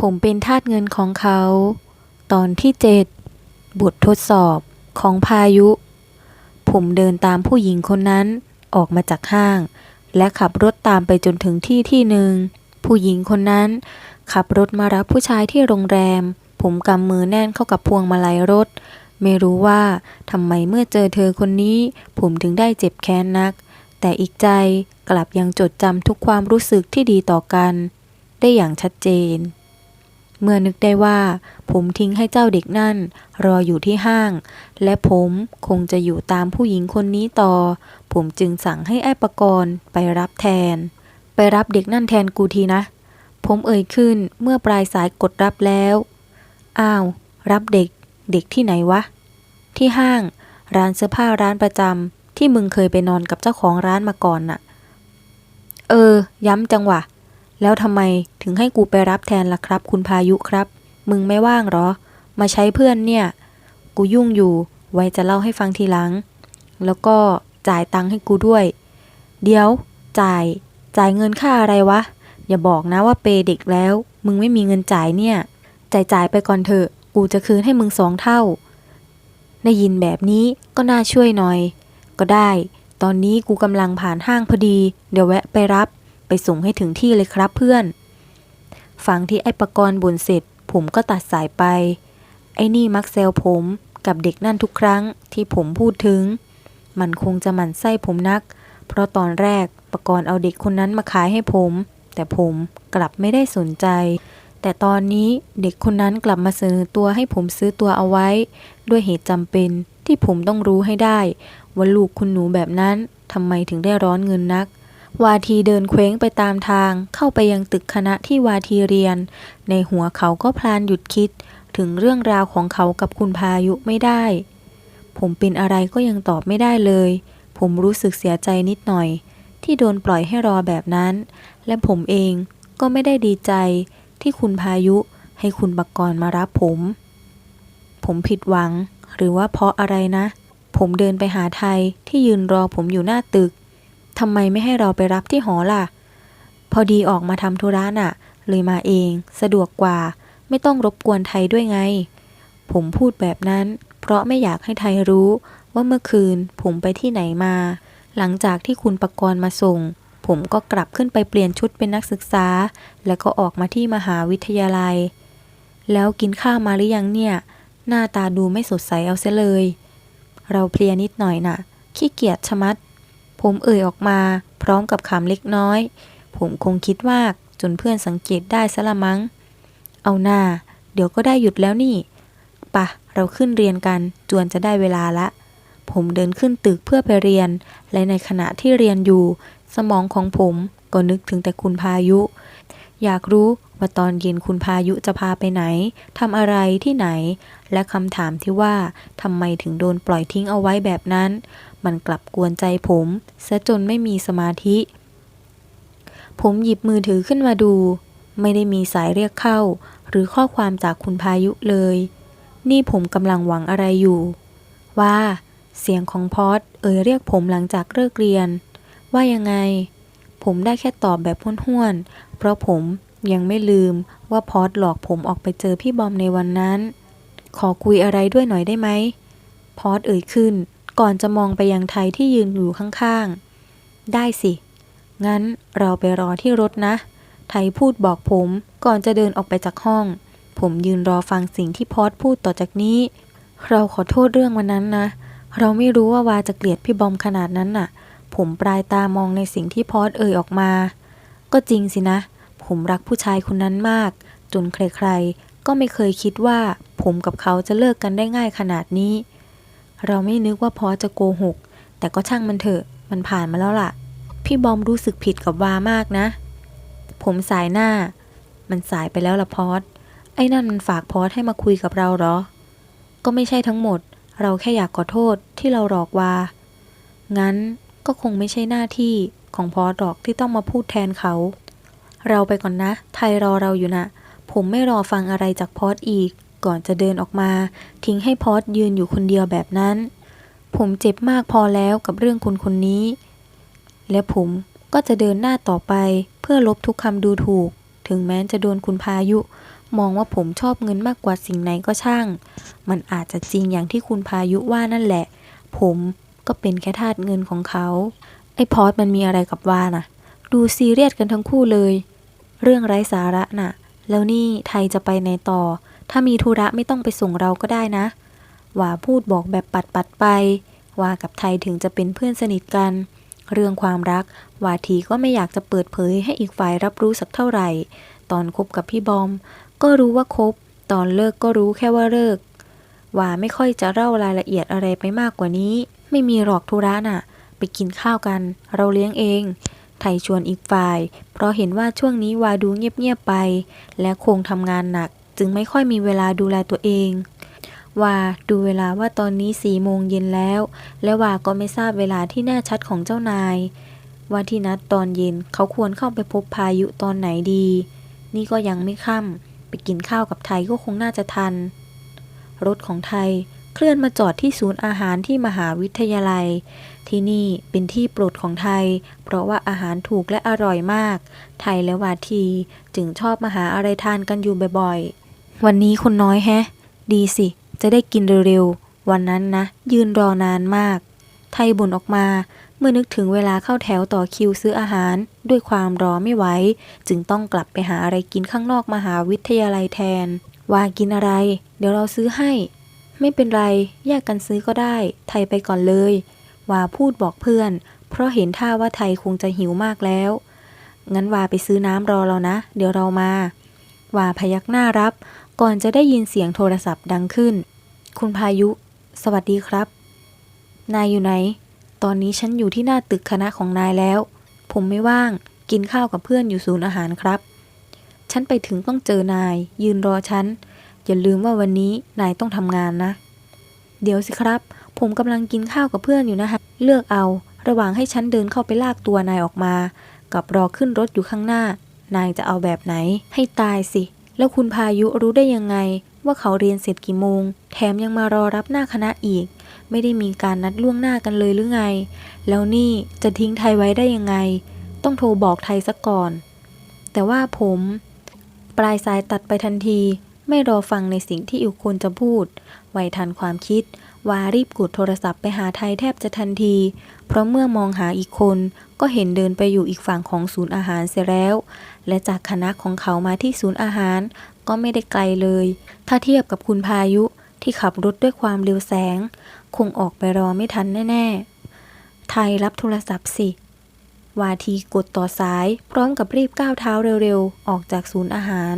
ผมเป็นทาสเงินของเขา ตอนที่เจ็ดบททดสอบของพายุ ผมเดินตามผู้หญิงคนนั้นออกมาจากห้าง และขับรถตามไปจนถึงที่ที่หนึ่ง ผู้หญิงคนนั้น ขับรถมารับผู้ชายที่โรงแรม ผมกำมือแน่นเข้ากับพวงมาลัยรถ ไม่รู้ว่าทำไมเมื่อเจอเธอคนนี้ ผมถึงได้เจ็บแค้นนัก แต่อีกใจกลับยังจดจำทุกความรู้สึกที่ดีต่อกัน ได้อย่างชัดเจน เมื่อนึกได้ว่า ผมทิ้งให้เจ้าเด็กนั่น รออยู่ที่ห้าง และผมคงจะอยู่ตามผู้หญิงคนนี้ต่อ ผมจึงสั่งให้ไอ้ประกรณ์ไปรับแทน ไปรับเด็กนั่นแทนกูทีนะ ผมเอ่ยขึ้นเมื่อปลายสายกดรับแล้ว อ้าว รับเด็ก เด็กที่ไหนวะ ที่ห้าง ร้านเสื้อผ้าร้านประจำที่มึงเคยไปนอนกับเจ้าของร้านมาก่อนน่ะ เออ ย้ำจังหวะ แล้วทำไมถึงให้กูไปรับแทนล่ะครับ คุณพายุครับ มึงไม่ว่างเหรอ มาใช้เพื่อนเนี่ย กูยุ่งอยู่ ไว้จะเล่าให้ฟังทีหลัง แล้วก็จ่ายตังค์ให้กูด้วย เดี๋ยว จ่าย จ่ายเงินค่าอะไรวะ อย่าบอกนะว่าเปย์เด็กแล้ว มึงไม่มีเงินจ่ายเนี่ย จ่ายจ่ายไปก่อนเถอะ กูจะคืนให้มึงสองเท่า ได้ยินแบบนี้ก็น่าช่วยหน่อย ก็ได้ ตอนนี้กูกำลังผ่านห้างพอดี เดี๋ยวแวะไปรับ ไปส่งให้ถึงที่เลยครับเพื่อน ฟังที่ไอ้ประกรณ์บ่นเสร็จ ผมก็ตัดสายไป ไอ้นี่มักแซวผมกับเด็กนั่นทุกครั้งที่ผมพูดถึง มันคงจะหมั่นไส้ผมนัก เพราะตอนแรกประกรณ์เอาเด็กคนนั้นมาขายให้ผม แต่ผมกลับไม่ได้สนใจ แต่ตอนนี้เด็กคนนั้นกลับมาเสนอตัวให้ผมซื้อตัวเอาไว้ ด้วยเหตุจำเป็นที่ผมต้องรู้ให้ได้ว่าลูกคุณหนูแบบนั้นทำไมถึงได้ร้อนเงินนัก วาทีเดินเคว้งไปตามทางเข้าไปยังตึกคณะที่วาทีเรียน ในหัวเขาก็พลานหยุดคิด ถึงเรื่องราวของเขากับคุณพายุไม่ได้ ผมเป็นอะไรก็ยังตอบไม่ได้เลย ผมรู้สึกเสียใจนิดหน่อย ที่โดนปล่อยให้รอแบบนั้น และผมเองก็ไม่ได้ดีใจ ที่คุณพายุให้คุณบักกรมารับผม ผมผิดหวัง หรือว่าเพราะอะไรนะ ผมเดินไปหาไทยที่ยืนรอผมอยู่หน้าตึก ทำไมไม่ให้เราไปรับที่หอล่ะ พอดีออกมาทำธุระน่ะ เลยมาเอง สะดวกกว่า ไม่ต้องรบกวนไทยด้วยไง ผมพูดแบบนั้น เพราะไม่อยากให้ไทยรู้ว่าเมื่อคืนผมไปที่ไหนมา หลังจากที่คุณประกรณ์มาส่ง ผมก็กลับขึ้นไปเปลี่ยนชุดเป็นนักศึกษา แล้วก็ออกมาที่มหาวิทยาลัย แล้วกินข้าวมาหรือยังเนี่ย หน้าตาดูไม่สดใสเอาเสียเลย เราเพลียนิดหน่อยน่ะ ขี้เกียจชะมัด ผมเอ่ยออกมาพร้อมกับขำเล็กน้อย ผมคงคิดมากจนเพื่อนสังเกตได้ซะละมั้ง เอาหน้า เดี๋ยวก็ได้หยุดแล้วนี่ปะเราขึ้นเรียนกันจวนจะได้เวลาละ ผมเดินขึ้นตึกเพื่อไปเรียน และในขณะที่เรียนอยู่ สมองของผมก็นึกถึงแต่คุณพายุ อยากรู้ว่าตอนเย็นคุณพายุจะพาไปไหนทำอะไรที่ไหน และคำถามที่ว่าทำไมถึงโดนปล่อยทิ้งเอาไว้แบบนั้น มันกลับกวนใจผมซะจนไม่มีสมาธิ ผมหยิบมือถือขึ้นมาดู ไม่ได้มีสายเรียกเข้า หรือข้อความจากคุณพายุเลย นี่ผมกำลังหวังอะไรอยู่ ว่า เสียงของพอดเอ่ยเรียกผมหลังจากเลิกเรียน ว่ายังไง ผมได้แค่ตอบแบบห้วนๆเพราะผมยังไม่ลืมว่าพอดหลอกผมออกไปเจอพี่บอมในวันนั้น ขอคุยอะไรด้วยหน่อยได้ไหม พอดเอ่ยขึ้น ก่อนจะมองไปยังไทยที่ยืนอยู่ข้างๆ ได้สิ งั้นเราไปรอที่รถนะ ไทยพูดบอกผมก่อนจะเดินออกไปจากห้อง ผมยืนรอฟังสิ่งที่พอดพูดต่อจากนี้ เราขอโทษเรื่องวันนั้นนะ เราไม่รู้ว่าวาจะเกลียดพี่บอมขนาดนั้นน่ะ ผมปลายตามองในสิ่งที่พอดเอ่ยออกมา ก็จริงสินะ ผมรักผู้ชายคนนั้นมาก จนใครๆ ก็ไม่เคยคิดว่า ผมกับเขาจะเลิกกันได้ง่ายขนาดนี้ เราไม่นึกว่าพอจะโกหก แต่ก็ช่างมันเถอะ มันผ่านมาแล้วล่ะ พี่บอมรู้สึกผิดกับวามากนะ ผมสายหน้า มันสายไปแล้วล่ะพอดไอ้นั่นมันฝากพอดให้มาคุยกับเราเหรอ ก็ไม่ใช่ทั้งหมด เราแค่อยากขอโทษที่เราหลอกวา งั้นก็คงไม่ใช่หน้าที่ของพอดหรอกที่ต้องมาพูดแทนเขา เราไปก่อนนะ ไทยรอเราอยู่นะ ผมไม่รอฟังอะไรจากพอดอีก ก่อนจะเดินออกมา ทิ้งให้พอดยืนอยู่คนเดียวแบบนั้น ผมเจ็บมากพอแล้วกับเรื่องคนคนนี้ และผมก็จะเดินหน้าต่อไปเพื่อลบทุกคำดูถูก ถึงแม้จะโดนคุณพายุ มองว่าผมชอบเงินมากกว่าสิ่งไหนก็ช่าง มันอาจจะจริงอย่างที่คุณพายุว่านั่นแหละ ผมก็เป็นแค่ทาสเงินของเขา ไอ้พอดมันมีอะไรกับว่าน่ะ ดูซีเรียสกันทั้งคู่เลย เรื่องไร้สาระน่ะ แล้วนี่ไทยจะไปไหนต่อ ถ้ามีธุระไม่ต้องไปส่งเราก็ได้นะ ว่าพูดบอกแบบปัดปัดไป ว่ากับไทยถึงจะเป็นเพื่อนสนิทกัน เรื่องความรักว่าทีก็ไม่อยากจะเปิดเผยให้อีกฝ่ายรับรู้สักเท่าไหร่ ตอนคบกับพี่บอม ก็รู้ว่าคบ ตอนเลิกก็รู้แค่ว่าเลิก ว่าไม่ค่อยจะเล่ารายละเอียดอะไรไปมากกว่านี้ ไม่มีหรอกธุระน่ะ ไปกินข้าวกัน เราเลี้ยงเองไทยชวนอีกฝ่าย เพราะเห็นว่าช่วงนี้วาดูเงียบๆไป และคงทำงานหนัก จึงไม่ค่อยมีเวลาดูแลตัวเองว่าดูเวลาว่าตอนนี้สี่โมงเย็นแล้ว และว่าก็ไม่ทราบเวลาที่แน่ชัดของเจ้านาย ว่าที่นัดตอนเย็นเขาควรเข้าไปพบพายุตอนไหนดี นี่ก็ยังไม่ค่ำไปกินข้าวกับไทยก็คงน่าจะทัน รถของไทยเคลื่อนมาจอดที่ศูนย์อาหารที่มหาวิทยาลัย ที่นี่เป็นที่โปรดของไทย เพราะว่าอาหารถูกและอร่อยมาก ไทยและวาทีจึงชอบมาหาอะไรทานกันอยู่บ่อยๆ วันนี้คนน้อยแฮะ ดีสิ จะได้กินเร็วๆ วันนั้นนะ ยืนรอนานมาก ไทยบ่นออกมาเมื่อนึกถึงเวลาเข้าแถวต่อคิวซื้ออาหาร ด้วยความรอไม่ไหวจึงต้องกลับไปหาอะไรกินข้างนอกมหาวิทยาลัยแทน ว่ากินอะไร เดี๋ยวเราซื้อให้ ไม่เป็นไรแยกกันซื้อก็ได้ ไทยไปก่อนเลย ว่าพูดบอกเพื่อน เพราะเห็นท่าว่าไทยคงจะหิวมากแล้ว งั้นว่าไปซื้อน้ำรอเรานะ เดี๋ยวเรามา ว่าพยักหน้ารับ ก่อนจะได้ยินเสียงโทรศัพท์ดังขึ้น คุณพายุ สวัสดีครับ นายอยู่ไหน ตอนนี้ฉันอยู่ที่หน้าตึกคณะของนายแล้ว ผมไม่ว่าง กินข้าวกับเพื่อนอยู่ศูนย์อาหารครับ ฉันไปถึงต้องเจอนาย ยืนรอฉัน อย่าลืมว่าวันนี้นายต้องทำงานนะ เดี๋ยวสิครับ ผมกำลังกินข้าวกับเพื่อนอยู่นะคะเลือกเอา ระหว่างให้ฉันเดินเข้าไปลากตัวนายออกมา กับรอขึ้นรถอยู่ข้างหน้า นายจะเอาแบบไหน ให้ตายสิ แล้วคุณพายุรู้ได้ยังไง ว่าเขาเรียนเสร็จกี่โมง แถมยังมารอรับหน้าคณะอีก ไม่ได้มีการนัดล่วงหน้ากันเลยหรือไง แล้วนี่จะทิ้งไทยไว้ได้ยังไง ต้องโทรบอกไทยซะก่อน แต่ว่าผม ปลายสายตัดไปทันที ไม่รอฟังในสิ่งที่อีกคนจะพูด ไวทันความคิดวารีบกดโทรศัพท์ไปหาไทยแทบจะทันที เพราะเมื่อมองหาอีกคนก็เห็นเดินไปอยู่อีกฝั่งของศูนย์อาหารเสียแล้ว และจากคณะของเขามาที่ศูนย์อาหาร ก็ไม่ได้ไกลเลย ถ้าเทียบกับคุณพายุที่ขับรถด้วยความเร็วแสง คงออกไปรอไม่ทันแน่ๆ ไทยรับโทรศัพท์สิ วาทีกดต่อสายพร้อมกับรีบก้าวเท้าเร็วๆ ออกจากศูนย์อาหาร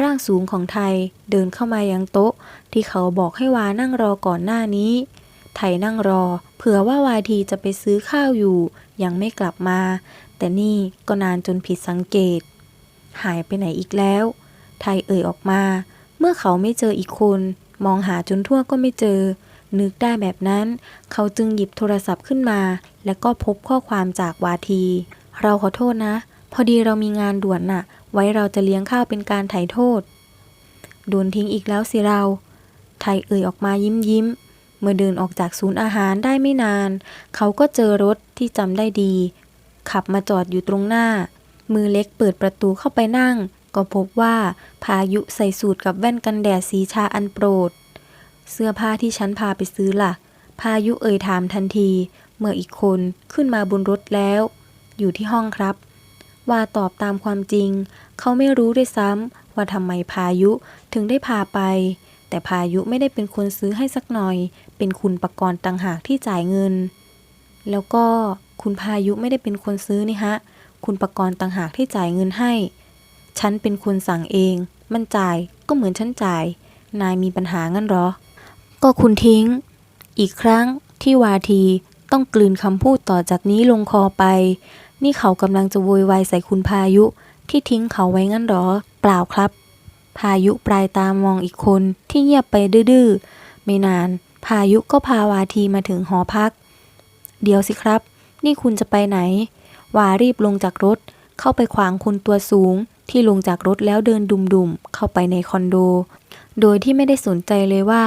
ร่างสูงของไทยเดินเข้ามายังโต๊ะ ที่เขาบอกให้วานั่งรอก่อนหน้านี้ ไทยนั่งรอ เผื่อว่าวาทีจะไปซื้อข้าวอยู่ ยังไม่กลับมา แต่นี่ก็นานจนผิดสังเกต หายไปไหนอีกแล้ว ไทยเอ่ยออกมา เมื่อเขาไม่เจออีกคน มองหาจนทั่วก็ไม่เจอ นึกได้แบบนั้น เขาจึงหยิบโทรศัพท์ขึ้นมา แล้วก็พบข้อความจากวาที เราขอโทษนะ พอดีเรามีงานด่วนน่ะ ไว้เราจะเลี้ยงข้าวเป็นการไถ่โทษ โดนทิ้งอีกแล้วสิเรา ไทยเอ่ยออกมายิ้มยิ้มเมื่อเดินออกจากศูนย์อาหารได้ไม่นาน เขาก็เจอรถที่จำได้ดี ขับมาจอดอยู่ตรงหน้า มือเล็กเปิดประตูเข้าไปนั่ง ก็พบว่าพายุใส่สูทกับแว่นกันแดดสีชาอันโปรด เสื้อผ้าที่ฉันพาไปซื้อล่ะ พายุเอ่ยถามทันที เมื่ออีกคนขึ้นมาบนรถแล้ว อยู่ที่ห้องครับ ว่าตอบตามความจริง เขาไม่รู้ด้วยซ้ำว่าทำไมพายุถึงได้พาไป แต่พายุไม่ได้เป็นคนซื้อให้สักหน่อย เป็นคุณประกรณ์ต่างหากที่จ่ายเงิน แล้วก็ คุณพายุไม่ได้เป็นคนซื้อนี่ฮะ คุณประกรณ์ต่างหากที่จ่ายเงินให้ ฉันเป็นคนสั่งเอง มันจ่ายก็เหมือนฉันจ่าย นายมีปัญหางั้นหรอ ก็คุณทิ้ง อีกครั้งที่วาทีต้องกลืนคำพูดต่อจากนี้ลงคอไป นี่เขากำลังจะโวยวายใส่คุณพายุ ที่ทิ้งเขาไว้งั้นหรอ เปล่าครับ พายุปลายตามองอีกคนที่เงียบไปดื้อๆไม่นาน พายุก็พาวาทีมาถึงหอพัก เดี๋ยวสิครับ นี่คุณจะไปไหน วารีบลงจากรถ เข้าไปขวางคนตัวสูง ที่ลงจากรถแล้วเดินดุมๆ เข้าไปในคอนโด โดยที่ไม่ได้สนใจเลยว่า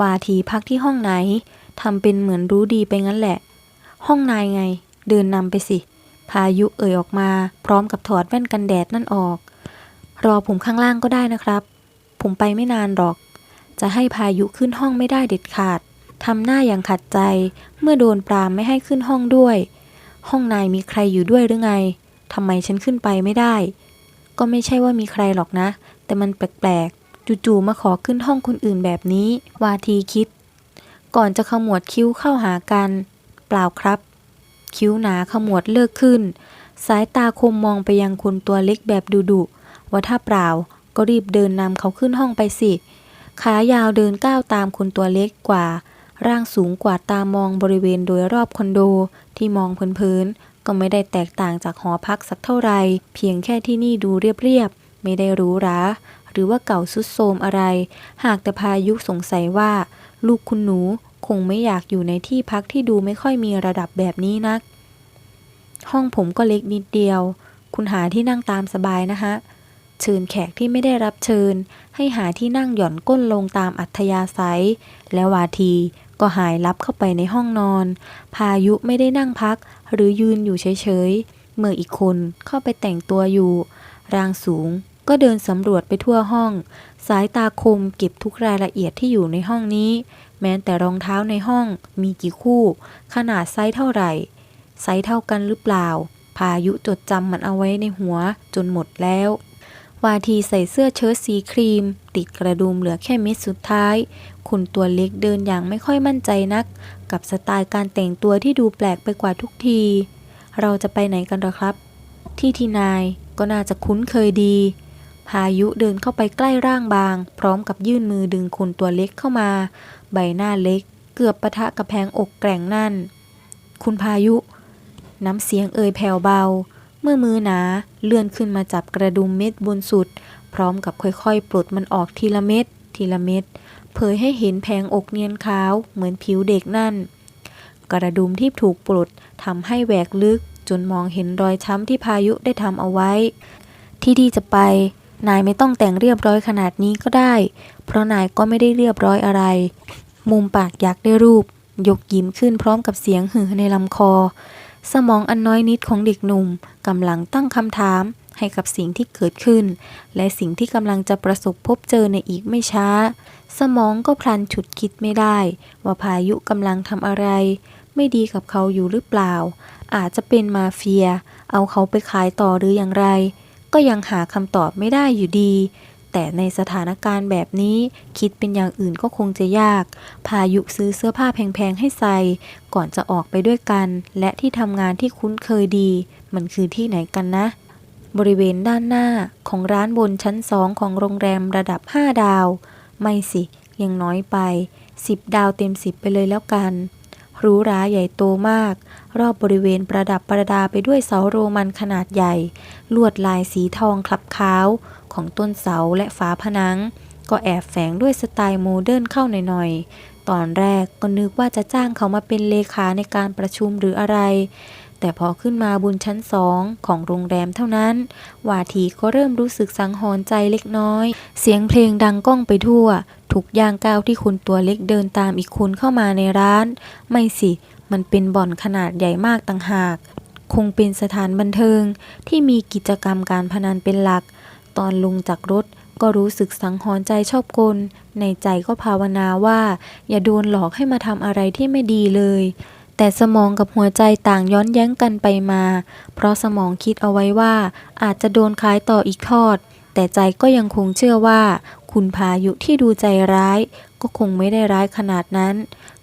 วาทีพักที่ห้องไหนทำเป็นเหมือนรู้ดีไปงั้นแหละ ห้องนายไง เดินนำไปสิ พายุเอ่ยออกมา พร้อมกับถอดแว่นกันแดดนั่นออก รอผมข้างล่างก็ได้นะครับ ผมไปไม่นานหรอก จะให้พายุขึ้นห้องไม่ได้เด็ดขาดทำหน้าอย่างขัดใจ เมื่อโดนปรามไม่ให้ขึ้นห้องด้วย ห้องนายมีใครอยู่ด้วยหรือไงทำไมฉันขึ้นไปไม่ได้ ก็ไม่ใช่ว่ามีใครหรอกนะ แต่มันแปลกๆ จู่ๆมาขอขึ้นห้องคนอื่นแบบนี้ วาทีคิด ก่อนจะขมวดคิ้วเข้าหากัน เปล่าครับ คิ้วหนาขมวดเลิกขึ้น สายตาคมมองไปยังคนตัวเล็กแบบดุๆว่าถ้าเปล่าก็รีบเดินนำเขาขึ้นห้องไปสิ ขายาวเดินก้าวตามคนตัวเล็กกว่า ร่างสูงกว่าตามองบริเวณโดยรอบคอนโดที่มองเพลินๆก็ไม่ได้แตกต่างจากหอพักสักเท่าไหร่เพียงแค่ที่นี่ดูเรียบๆไม่ได้หรูหราหรือว่าเก่าสุดโทรมอะไร หากแต่พายุสงสัยว่า ลูกคุณหนูคงไม่อยากอยู่ในที่พักที่ดูไม่ค่อยมีระดับแบบนี้นัก ห้องผมก็เล็กนิดเดียว คุณหาที่นั่งตามสบายนะฮะ เชิญแขกที่ไม่ได้รับเชิญ ให้หาที่นั่งหย่อนก้นลงตามอัธยาศัย และวาทีก็หายลับเข้าไปในห้องนอน พายุไม่ได้นั่งพัก หรือยืนอยู่เฉยๆ เมื่ออีกคนเข้าไปแต่งตัวอยู่ ร่างสูงก็เดินสำรวจไปทั่วห้อง สายตาคมเก็บทุกรายละเอียดที่อยู่ในห้องนี้ แม้แต่รองเท้าในห้องมีกี่คู่ ขนาดไซส์เท่าไหร่ ไซส์เท่ากันหรือเปล่า พายุจดจำมันเอาไว้ในหัวจนหมดแล้ว วาทีใส่เสื้อเชิ้ตสีครีม ติดกระดุมเหลือแค่เม็ดสุดท้าย คุณตัวเล็กเดินอย่างไม่ค่อยมั่นใจนัก กับสไตล์การแต่งตัวที่ดูแปลกไปกว่าทุกที เราจะไปไหนกันหรอครับ ที่ที่นายก็น่าจะคุ้นเคยดี พายุเดินเข้าไปใกล้ร่างบาง พร้อมกับยื่นมือดึงคนตัวเล็กเข้ามา ใบหน้าเล็ก เกือบปะทะกับแพงอกแกร่งนั่น คุณพายุ น้ำเสียงเอ่ยแผ่วเบา เมื่อมือหนาเลื่อนขึ้นมาจับกระดุมเม็ดบนสุด พร้อมกับค่อยๆ ปลดมันออกทีละเม็ดทีละเม็ดเผยให้เห็นแผงอกเนียนขาวเหมือนผิวเด็กนั่น กระดุมที่ถูกปลดทำให้แหวกลึกจนมองเห็นรอยช้ำที่พายุได้ทำเอาไว้ ที่ที่จะไป นายไม่ต้องแต่งเรียบร้อยขนาดนี้ก็ได้ เพราะนายก็ไม่ได้เรียบร้อยอะไร มุมปากอยากได้รูป ยกยิ้มขึ้นพร้อมกับเสียงหือในลำคอ สมองอันน้อยนิดของเด็กหนุ่มกำลังตั้งคำถามให้กับสิ่งที่เกิดขึ้น และสิ่งที่กำลังจะประสบพบเจอในอีกไม่ช้า สมองก็พลันฉุดคิดไม่ได้ ว่าพายุกำลังทำอะไร ไม่ดีกับเขาอยู่หรือเปล่า อาจจะเป็นมาเฟีย เอาเขาไปขายต่อหรืออย่างไร ก็ยังหาคำตอบไม่ได้อยู่ดี แต่ในสถานการณ์แบบนี้ คิดเป็นอย่างอื่นก็คงจะยาก พายุซื้อเสื้อผ้าแพงๆให้ใส่ ก่อนจะออกไปด้วยกัน และที่ทำงานที่คุ้นเคยดี มันคือที่ไหนกันนะ บริเวณด้านหน้าของร้านบนชั้นสองของโรงแรมระดับ 5 ดาว ไม่สิ ยังน้อยไป 10 ดาวเต็ม 10 ไปเลยแล้วกัน หรูหราใหญ่โตมาก รอบบริเวณประดับประดาไปด้วยเสาโรมันขนาดใหญ่ ลวดลายสีทองคลับขาวของต้นเสาและฝาผนัง ก็แอบแฝงด้วยสไตล์โมเดิร์นเข้าหน่อยๆ ตอนแรกก็นึกว่าจะจ้างเขามาเป็นเลขาในการประชุมหรืออะไร แต่พอขึ้นมาบนชั้นสองของโรงแรมเท่านั้น วาทีก็เริ่มรู้สึกสังหรณ์ใจเล็กน้อย เสียงเพลงดังก้องไปทั่วทุกย่างก้าวที่คุณตัวเล็กเดินตามอีกคนเข้ามาในร้าน ไม่สิ มันเป็นบ่อนขนาดใหญ่มากต่างหาก คงเป็นสถานบันเทิงที่มีกิจกรรมการพนันเป็นหลัก ตอนลงจากรถก็รู้สึกสังหรณ์ใจชอบกล ในใจก็ภาวนาว่า อย่าโดนหลอกให้มาทำอะไรที่ไม่ดีเลย แต่สมองกับหัวใจต่างย้อนแย้งกันไปมา เพราะสมองคิดเอาไว้ว่า อาจจะโดนขายต่ออีกทอด แต่ใจก็ยังคงเชื่อว่า คุณพายุที่ดูใจร้าย ก็คงไม่ได้ร้ายขนาดนั้น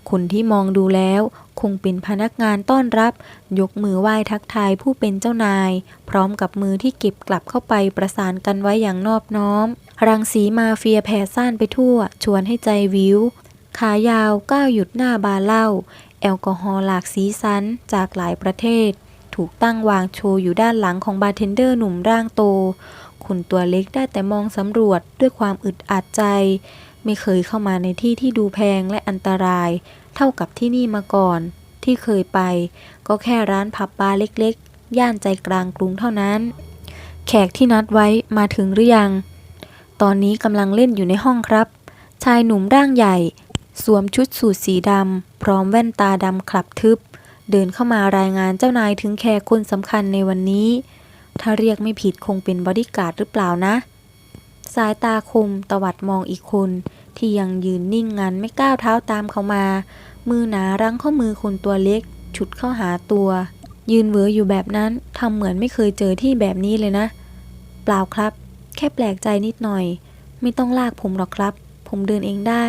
คนที่มองดูแล้ว คงเป็นพนักงานต้อนรับ ยกมือไหว้ทักทายผู้เป็นเจ้านาย พร้อมกับมือที่เก็บกลับเข้าไปประสานกันไว้อย่างนอบน้อม รังสีมาเฟียแผ่ซ่านไปทั่ว ชวนให้ใจวิวขายาวก้าวหยุดหน้าบาร์เหล้า แอลกอฮอล์หลากสีสันจากหลายประเทศ ถูกตั้งวางโชว์อยู่ด้านหลังของบาร์เทนเดอร์หนุ่มร่างโตคุณตัวเล็กได้แต่มองสำรวจด้วยความอึดอัดใจ ไม่เคยเข้ามาในที่ที่ดูแพงและอันตราย เท่ากับที่นี่มาก่อน ที่เคยไป ก็แค่ร้านผับบาร์เล็กๆ ย่านใจกลางกรุงเท่านั้น แขกที่นัดไว้มาถึงหรือยัง ตอนนี้กำลังเล่นอยู่ในห้องครับ ชายหนุ่มร่างใหญ่ สวมชุดสูทสีดำ พร้อมแว่นตาดำคลับทึบ เดินเข้ามารายงานเจ้านายถึงแขกคนสำคัญในวันนี้ ถ้าเรียกไม่ผิดคงเป็นบอดี้การ์ดหรือเปล่านะ สายตาคมตวัดมองอีกคน ที่ยังยืนนิ่งงันไม่ก้าวเท้าตามเขามา มือหนารั้งข้อมือคนตัวเล็ก ฉุดเข้าหาตัว ยืนเหวออยู่แบบนั้นทำเหมือนไม่เคยเจอที่แบบนี้เลยนะ เปล่าครับ แค่แปลกใจนิดหน่อย ไม่ต้องลากผมหรอกครับ ผมเดินเองได้